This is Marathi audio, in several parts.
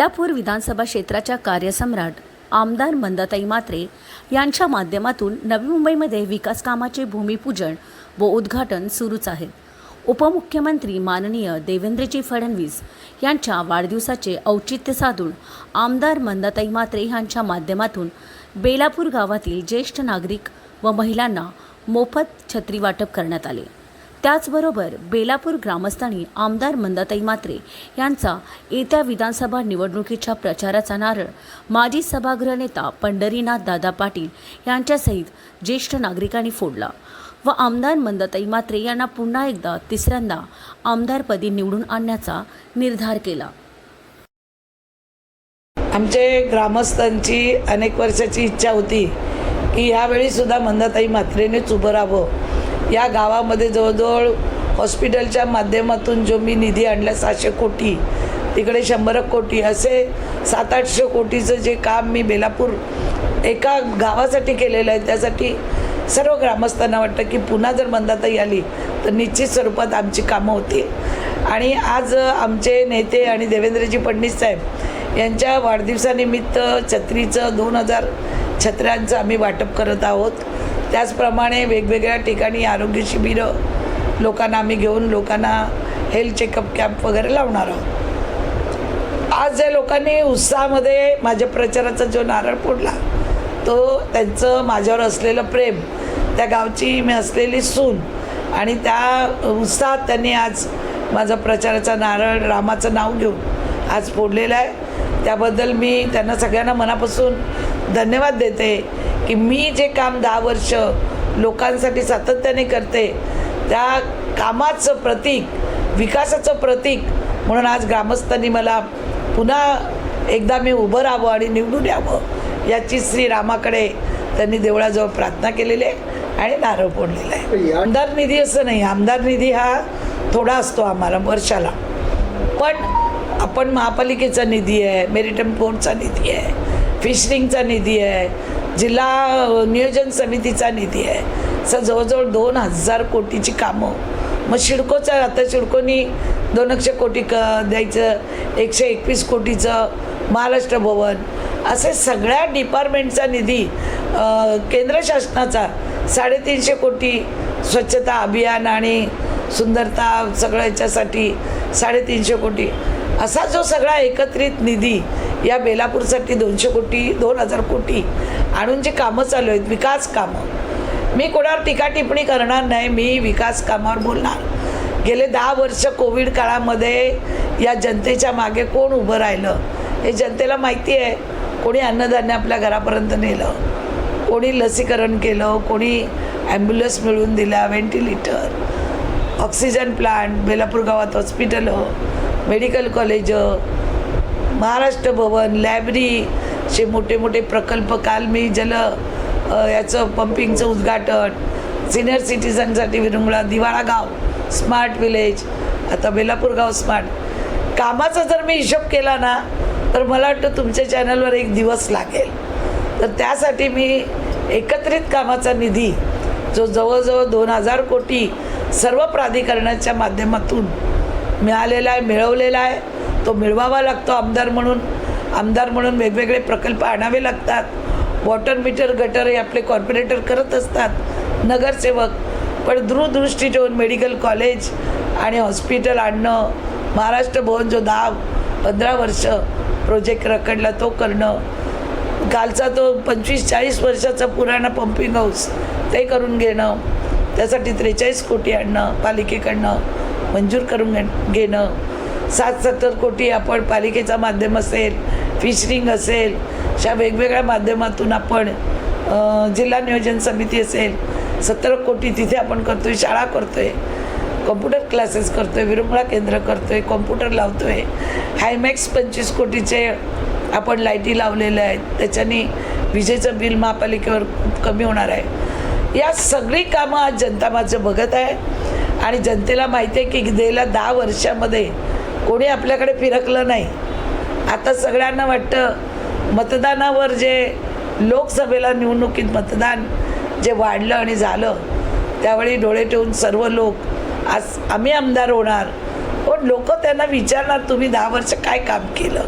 बेलापूर विधानसभा क्षेत्राच्या कार्यसम्राट आमदार मंदाताई मात्रे यांच्या माध्यमातून नवी मुंबईमध्ये विकास कामाचे भूमिपूजन व उद्घाटन सुरूच आहे. उपमुख्यमंत्री माननीय देवेंद्रजी फडणवीस यांच्या वाढदिवसाचे औचित्य साधून आमदार मंदाताई मात्रे यांच्या माध्यमातून बेलापूर गावातील ज्येष्ठ नागरिक व महिलांना मोफत छत्री वाटप करण्यात आले. त्याचबरोबर बेलापूर ग्रामस्थांनी आमदार मंदाताई मात्रे यांचा येत्या विधानसभा निवडणुकीच्या प्रचाराचा नारळ माजी सभागृह नेता पंढरीनाथ दादा पाटील यांच्यासहित ज्येष्ठ नागरिकांनी फोडला व आमदार मंदाताई मात्रे यांना पुन्हा एकदा तिसऱ्यांदा आमदारपदी निवडून आणण्याचा निर्धार केला. आमचे ग्रामस्थांची अनेक वर्षाची इच्छा होती की यावेळीसुद्धा मंदाताई मात्रेनेच उभं राहावं. या गावामध्ये जवळजवळ हॉस्पिटलच्या माध्यमातून जो मी निधी आणला सहाशे कोटी तिकडे शंभर कोटी असे सात आठशे कोटीचं जे काम मी बेलापूर एका गावासाठी केलेलं आहे त्यासाठी सर्व ग्रामस्थांना वाटतं की पुन्हा जर मंदाताई आली तर निश्चित स्वरूपात आमची कामं होतील. आणि आज आमचे नेते आणि देवेंद्रजी फडणवीस साहेब यांच्या वाढदिवसानिमित्त छत्रीचं दोन हजार छत्र्यांचं आम्ही वाटप करत आहोत. त्याचप्रमाणे वेगवेगळ्या ठिकाणी आरोग्य शिबिरं लोकांना आम्ही घेऊन लोकांना हेल्थ चेकअप कॅम्प वगैरे लावणार आहोत. आज ज्या लोकांनी उत्साहामध्ये माझ्या प्रचाराचा जो नारळ फोडला तो त्यांचं माझ्यावर असलेलं प्रेम त्या गावची मी असलेली सून आणि त्या उत्साहात त्यांनी आज माझा प्रचाराचा नारळ रामाचं नाव घेऊन आज फोडलेला आहे. त्याबद्दल मी त्यांना सगळ्यांना मनापासून धन्यवाद देते की मी जे काम दहा वर्ष लोकांसाठी सातत्याने करते त्या कामाचं प्रतीक विकासाचं प्रतीक म्हणून आज ग्रामस्थांनी मला पुन्हा एकदा मी उभं राहावं आणि निवडून यावं याची श्रीरामाकडे त्यांनी देवळाजवळ प्रार्थना केलेली आहे आणि नारळ फोडलेला आहे. आमदार निधी असं नाही आमदार निधी हा थोडा असतो आम्हाला वर्षाला. पण आपण महापालिकेचा निधी आहे मेरिटम बोर्डचा निधी आहे फिशरिंगचा निधी आहे जिल्हा नियोजन समितीचा निधी आहे. असं जवळजवळ दोन हजार कोटीची कामं. मग शिडकोचा आता शिडकोनी दोन एकशे कोटी क द्यायचं एकशे एकवीस कोटीचं महाराष्ट्र भवन. असे सगळ्या डिपार्टमेंटचा निधी केंद्र शासनाचा साडेतीनशे कोटी स्वच्छता अभियान आणि सुंदरता सगळ्याच्यासाठी साडेतीनशे कोटी. असा जो सगळा एकत्रित निधी या बेलापूरसाठी दोनशे कोटी दोन हजार कोटी आणून जी कामं चालू आहेत विकास कामं. मी कोणावर टीका टिप्पणी करणार नाही मी विकास कामावर बोलणार. गेले दहा वर्ष कोविड काळामध्ये या जनतेच्या मागे कोण उभं राहिलं हे जनतेला माहिती आहे. कोणी अन्नधान्य आपल्या घरापर्यंत नेलं कोणी लसीकरण केलं कोणी ॲम्ब्युलन्स मिळवून दिल्या व्हेंटिलेटर ऑक्सिजन प्लांट बेलापूर गावात हॉस्पिटलं medical college Maharashtra Bhavan library मोठे मोठे प्रकल्प काल मी जल याचं पंपिंगचं उद्घाटन सिनियर सिटीजनसाठी विरंगुळा दिवाळा गाव स्मार्ट विलेज आता बेलापूर गाव स्मार्ट. कामाचा जर मी हिशोब केला ना तर मला वाटतं तुमच्या चॅनलवर एक दिवस लागेल. तर त्यासाठी मी एकत्रित कामाचा निधी जो जवळजवळ दोन हजार कोटी सर्व प्राधिकरणाच्या माध्यमातून मिळालेला आहे मिळवलेला आहे. तो मिळवावा लागतो आमदार म्हणून. आमदार म्हणून वेगवेगळे प्रकल्प आणावे लागतात. वॉटर मीटर गटर हे आपले कॉर्पोरेटर करत असतात. नगरसेवक. पण दूरदृष्टी ठेवून मेडिकल कॉलेज आणि हॉस्पिटल आणणं महाराष्ट्र भवन जो दहा पंधरा वर्ष प्रोजेक्ट रखडला तो करणं कालचा तो पंचवीस चाळीस वर्षाचा पुराणा पंपिंग हाऊस ते करून घेणं त्यासाठी त्रेचाळीस कोटी आणणं पालिकेकडनं. मंजूर करून घे- घेणं. सात सत्तर कोटी आपण पालिकेचा माध्यम असेल फिशरिंग असेल अशा वेगवेगळ्या माध्यमातून आपण जिल्हा नियोजन समिती असेल सत्तर कोटी तिथे आपण करतो आहे शाळा करतो आहे कॉम्प्युटर क्लासेस करतो आहे विरंगुळा केंद्र करतो आहे कॉम्प्युटर आहे हायमॅक्स पंचवीस कोटीचे आपण लाईटी लावलेल्या आहेत. त्याच्याने विजेचं बिल महापालिकेवर खूप कमी होणार आहे. या सगळी कामं आज जनता माझं बघत आहे. आणि जनतेला माहिती आहे की गेल्या दहा वर्षामध्ये कोणी आपल्याकडे फिरकलं नाही. आता सगळ्यांना वाटतं मतदानावर जे लोकसभेला निवडणुकीत मतदान जे वाढलं आणि झालं त्यावेळी डोळे ठेवून सर्व लोक आज आम्ही आमदार होणार. पण लोक त्यांना विचारणार तुम्ही दहा वर्ष काय काम केलं?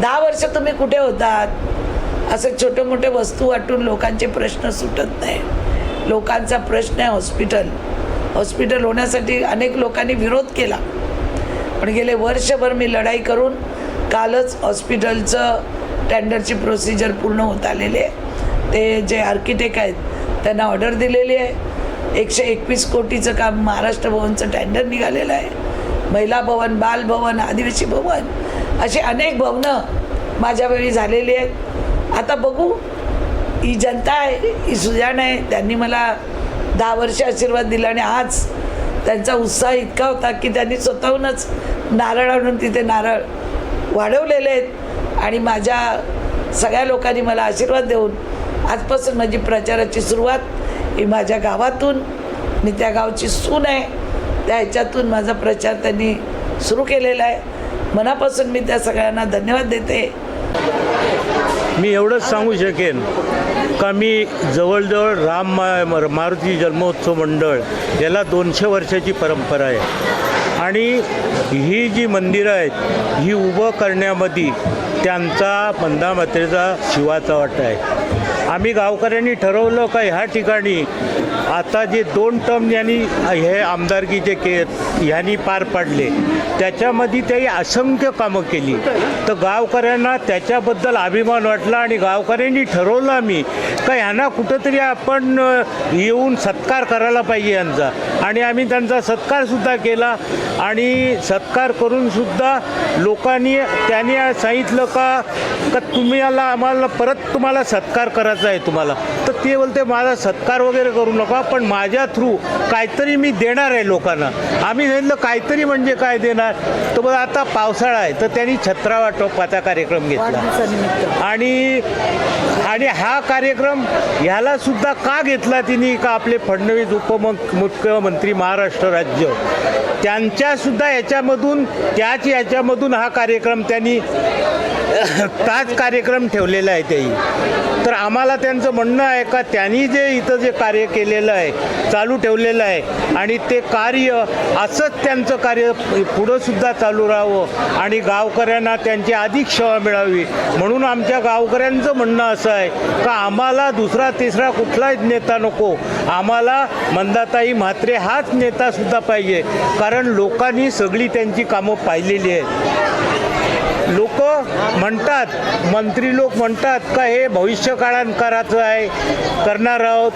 दहा वर्ष तुम्ही कुठे होतात? असे छोटे मोठे वस्तू वाटून लोकांचे प्रश्न सुटत नाही. लोकांचा प्रश्न आहे हॉस्पिटल. हॉस्पिटल होण्यासाठी अनेक लोकांनी विरोध केला. पण गेले वर्षभर मी लढाई करून कालच हॉस्पिटलचं टेंडरची प्रोसिजर पूर्ण होत आलेली आहे. ते जे आर्किटेक्ट आहेत त्यांना ऑर्डर दिलेली आहे. एकशे एकवीस कोटीचं काम महाराष्ट्र भवनचं टेंडर निघालेलं आहे. महिला भवन बाल भवन आदिवासी भवन अशी अनेक भवनं माझ्या वेळी झालेली आहेत. आता बघू ही जनता आहे ही सुजाण आहे त्यांनी मला दहा वर्ष आशीर्वाद दिला आणि आज त्यांचा उत्साह इतका होता की त्यांनी स्वतःहूनच नारळ आणून तिथे नारळ वाढवलेले आहेत. आणि माझ्या सगळ्या लोकांनी मला आशीर्वाद देऊन आजपासून माझी प्रचाराची सुरुवात ही माझ्या गावातून मी त्या गावची सून आहे. त्या ह्याच्यातून माझा प्रचार त्यांनी सुरू केलेला आहे. मनापासून मी त्या सगळ्यांना धन्यवाद देते. मी एवढंच सांगू शकेन मुक्कामी जवळजवळ राम मारुती जन्मोत्सव मंडळ याला दोनशे वर्षाची परंपरा आहे. आणि ही जी मंदिरं आहेत ही उभं करण्यामध्ये त्यांचा मंदामात्रेचा शिवाचा वाटा आहे. आम्ही गावकऱ्यांनी ठरवलं का ह्या ठिकाणी आता जे दोन टर्म यांनी हे आमदारकीचे के ह्यांनी पार पाडले त्याच्यामध्ये त्याही असंख्य कामं केली. तर गावकऱ्यांना त्याच्याबद्दल अभिमान वाटला आणि गावकऱ्यांनी ठरवलं आम्ही का ह्यांना कुठंतरी आपण येऊन सत्कार करायला पाहिजे यांचा. आणि आम्ही त्यांचा सत्कारसुद्धा केला आणि सत्कार करूनसुद्धा लोकांनी त्यांनी सांगितलं का का तुम्ही याला आम्हाला परत तुम्हाला सत्कार करायचा आहे तुम्हाला. तर ते बोलते माझा सत्कार वगैरे करू नका पण माझ्या थ्रू काहीतरी मी देणार आहे लोकांना. आम्ही सांगितलं काहीतरी म्हणजे काय देणार? तर बघा आता पावसाळा आहे. तर त्यांनी छत्रा वाटपाचा कार्यक्रम घेतला. आणि आणि हा कार्यक्रम ह्याला सुद्धा का घेतला तिने का आपले फडणवीस उपमुख्यमंत्री महाराष्ट्र राज्य? त्यांच्यासुद्धा याच्यामधून त्याच याच्यामधून हा कार्यक्रम त्यांनी ताज कार्यक्रम ठेवलेला आहे त्याही. तर आम्हाला त्यांचं म्हणणं आहे का त्यांनी जे इथं जे कार्य केलेलं आहे चालू ठेवलेलं आहे आणि ते कार्य असंच त्यांचं कार्य पुढं सुद्धा चालू राहावं आणि गावकऱ्यांना त्यांची अधिक सेवा मिळावी. म्हणून आमच्या गावकऱ्यांचं म्हणणं असं आहे का आम्हाला दुसरा तिसरा कुठलाच नेता नको. आम्हाला मंदाताई म्हात्रे हाच नेतासुद्धा पाहिजे. कारण लोकांनी सगळी त्यांची कामं पाहिलेली आहेत. लोक म्हणतात मंत्री लोक म्हणतात का हे भविष्य काळांकाराचं आहे. करणार आहोत.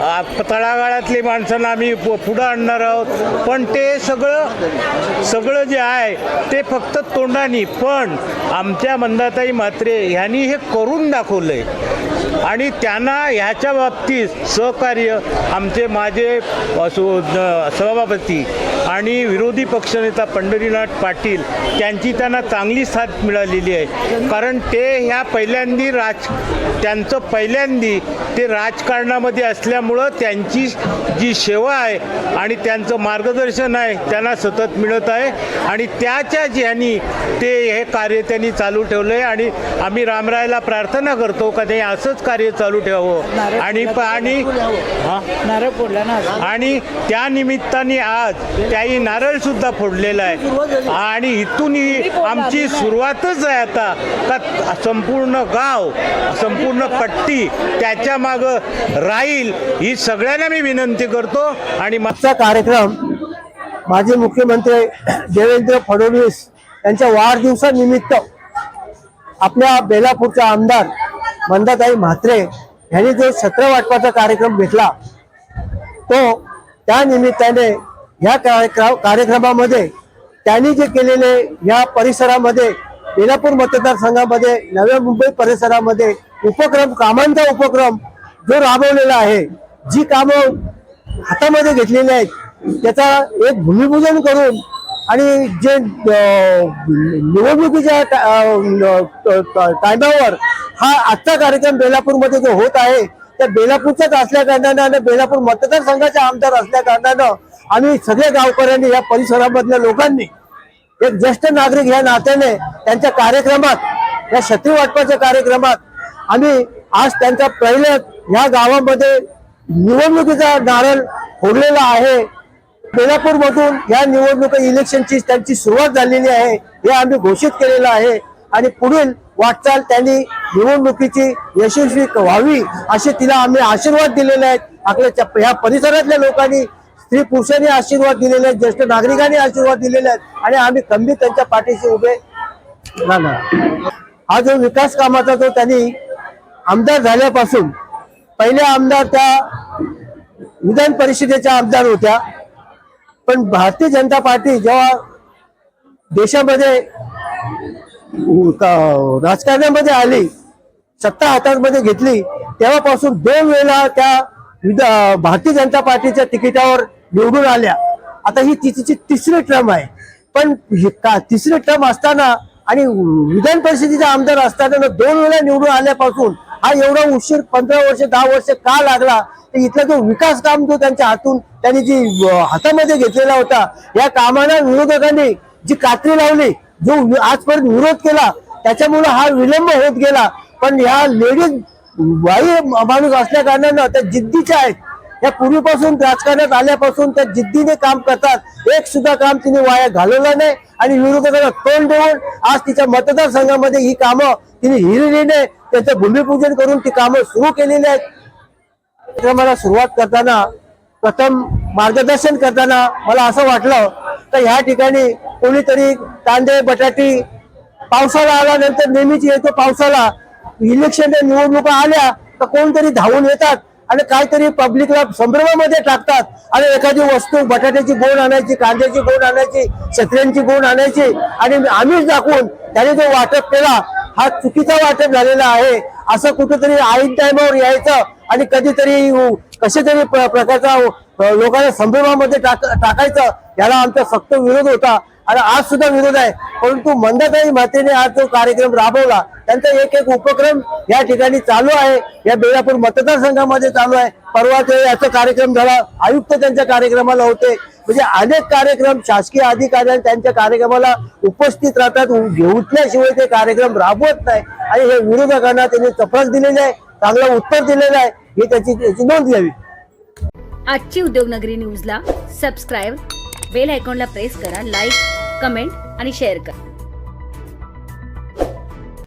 आ, तळागाळातली माणसांना आम्ही पु- पुढं आणणार आहोत. पण ते सगळं सगळं जे आहे ते फक्त तोंडानी. पण आमच्या मंदाताई म्हात्रे ह्यांनी हे करून दाखवलं आहे आणि त्यांना ह्याच्या बाबतीत सहकार्य आमचे माझे असो सभापती आणि विरोधी पक्षनेता पंढरीनाथ पाटील त्यांची त्यांना चांगली साथ मिळालेली आहे. कारण ते ह्या पहिल्यांदी राज त्यांचं पहिल्यांदी ते राजकारणामध्ये असल्यामुळं त्यांची जी सेवा आहे आणि त्यांचं मार्गदर्शन आहे त्यांना सतत मिळत आहे. आणि त्याच्या ज्यांनी ते हे कार्य त्यांनी चालू ठेवलं आहे आणि आम्ही रामरायला प्रार्थना करतो का ते असंच कार्य चालू ठेवावं. आणि आणि हां? नारळ फोडला ना. आणि त्या त्याही नारळ सुद्धा फोडलेला आहे. आणि इथून ही आमची सुरुवातच आहे आता. का संपूर्ण गाव संपूर्ण पट्टी त्याच्या मागं राहील ही सगळ्यांना मी विनंती करतो. आणि मा- आजचा कार्यक्रम माजी मुख्यमंत्री देवेंद्र फडणवीस यांच्या वाढदिवसानिमित्त आपल्या बेलापूरचा आमदार मंदाताई म्हात्रे यांनी जो छत्र वाटपाचा कार्यक्रम घेतला तो त्या निमित्ताने या कार्यक्रम कार्यक्रमामध्ये त्यांनी जे केलेले या परिसरामध्ये बेलापूर मतदारसंघामध्ये नव्या मुंबई परिसरामध्ये उपक्रम कामांचा उपक्रम जो राबवलेला आहे जी कामं हातामध्ये घेतलेली आहेत त्याचा एक भूमिपूजन करून आणि जे निवडणुकीच्या टा- टायमावर हा आजचा कार्यक्रम बेलापूरमध्ये जो होत आहे त्या बेलापूरचाच असल्या कारणानं आणि बेलापूर मतदारसंघाचे आमदार असल्या कारणानं आम्ही सगळे गावकऱ्यांनी या परिसरामधल्या लोकांनी एक ज्येष्ठ नागरिक या नात्याने त्यांच्या कार्यक्रमात या शत्री वाटपाच्या कार्यक्रमात आम्ही आज त्यांच्या पहिल्या ह्या गावामध्ये निवडणुकीचा नारळ फोडलेला आहे. बेलापूर मधून या निवडणूक इलेक्शनची त्यांची सुरुवात झालेली आहे हे आम्ही घोषित केलेलं आहे. आणि पुढील वाटचाल त्यांनी निवडणुकीची यशस्वी व्हावी असे तिला आम्ही आशीर्वाद दिलेले आहेत. आपल्या या ह्या परिसरातल्या लोकांनी स्त्री पुरुषांनी आशीर्वाद दिलेले आहेत ज्येष्ठ नागरिकांनी आशीर्वाद दिलेले आहेत आणि आम्ही खंबीर त्यांच्या पाठीशी उभे राहणार. हा जो विकास कामाचा जो त्यांनी आमदार झाल्यापासून पहिले आमदार त्या विधान परिषदेच्या आमदार होत्या पण भारतीय जनता पार्टी जेव्हा देशामध्ये राजकारणामध्ये आली सत्ता हातामध्ये घेतली तेव्हापासून दोन वेळा त्या भारतीय जनता पार्टीच्या तिकिटावर निवडून आल्या. आता ही तिची तिसरी टर्म आहे. पण का- तिसरी टर्म असताना आणि विधान परिषदेचा आमदार असताना दोन वेळा निवडून आल्यापासून हा एवढा उशीर पंधरा वर्ष दहा वर्ष का लागला? तर इथला जो विकास काम जो त्यांच्या हातून त्यांनी जी हातामध्ये घेतलेला होता या कामाला विरोधकांनी जी कात्री लावली जो आजपर्यंत विरोध केला त्याच्यामुळे हा विलंब होत गेला. पण ह्या लेडीज बाई माणूस असल्या कारणानं त्या जिद्दीच्या आहेत. या पूर्वीपासून राजकारणात आल्यापासून त्या जिद्दीने काम करतात. एक सुद्धा काम तिने वाया घालवलं नाही आणि विरोधकांना तोंड देऊन आज तिच्या मतदारसंघामध्ये ही कामं तिने हिरिरीने त्याचं भूमिपूजन करून ती कामं सुरू केलेली आहेत. कार्यक्रमाला सुरुवात करताना प्रथम मार्गदर्शन करताना मला असं वाटलं तर ह्या ठिकाणी कोणीतरी कांदे बटाटी पावसाळा आल्यानंतर नेहमीच येतो पावसाळा इलेक्शनच्या निवडणुका आल्या तर कोणतरी धावून येतात आणि काहीतरी पब्लिकला संभ्रमामध्ये टाकतात. आणि एखादी वस्तू बटाट्याची गोण आणायची कांद्याची गोण आणायची छत्र्यांची गोण आणायची आणि आम्हीच दाखवून त्याने जो वाटप केला हा चुकीचा वाटप झालेला आहे. असं कुठेतरी आईन टायमावर यायचं आणि कधीतरी कसे तरी प्र- प्रकारचा लोकांना संभ्रमामध्ये टाक टाकायचं याला आमचा सक्त विरोध होता. आणि आज सुद्धा विरोध आहे. परंतु मंदाताई मातेने आज जो कार्यक्रम राबवला त्यांचा एक एक उपक्रम या ठिकाणी चालू आहे. या बेळापूर मतदारसंघामध्ये चालू आहे. परवा ते याचा कार्यक्रम झाला. आयुक्त त्यांच्या कार्यक्रमाला होते. म्हणजे अनेक कार्यक्रम शासकीय अधिकारी त्यांच्या कार्यक्रमाला उपस्थित राहतात. घेतल्याशिवाय ते कार्यक्रम राबवत नाही. आणि हे विरोधकांना त्यांनी चपराक दिलेली आहे. चांगलं उत्तर दिलेलं आहे. हे त्याची त्याची नोंद घ्यावी. आजची उद्योगनगरी न्यूजला सबस्क्राईब बेल आयकॉनला प्रेस करा लाईक कमेंट आणि शेअर करा.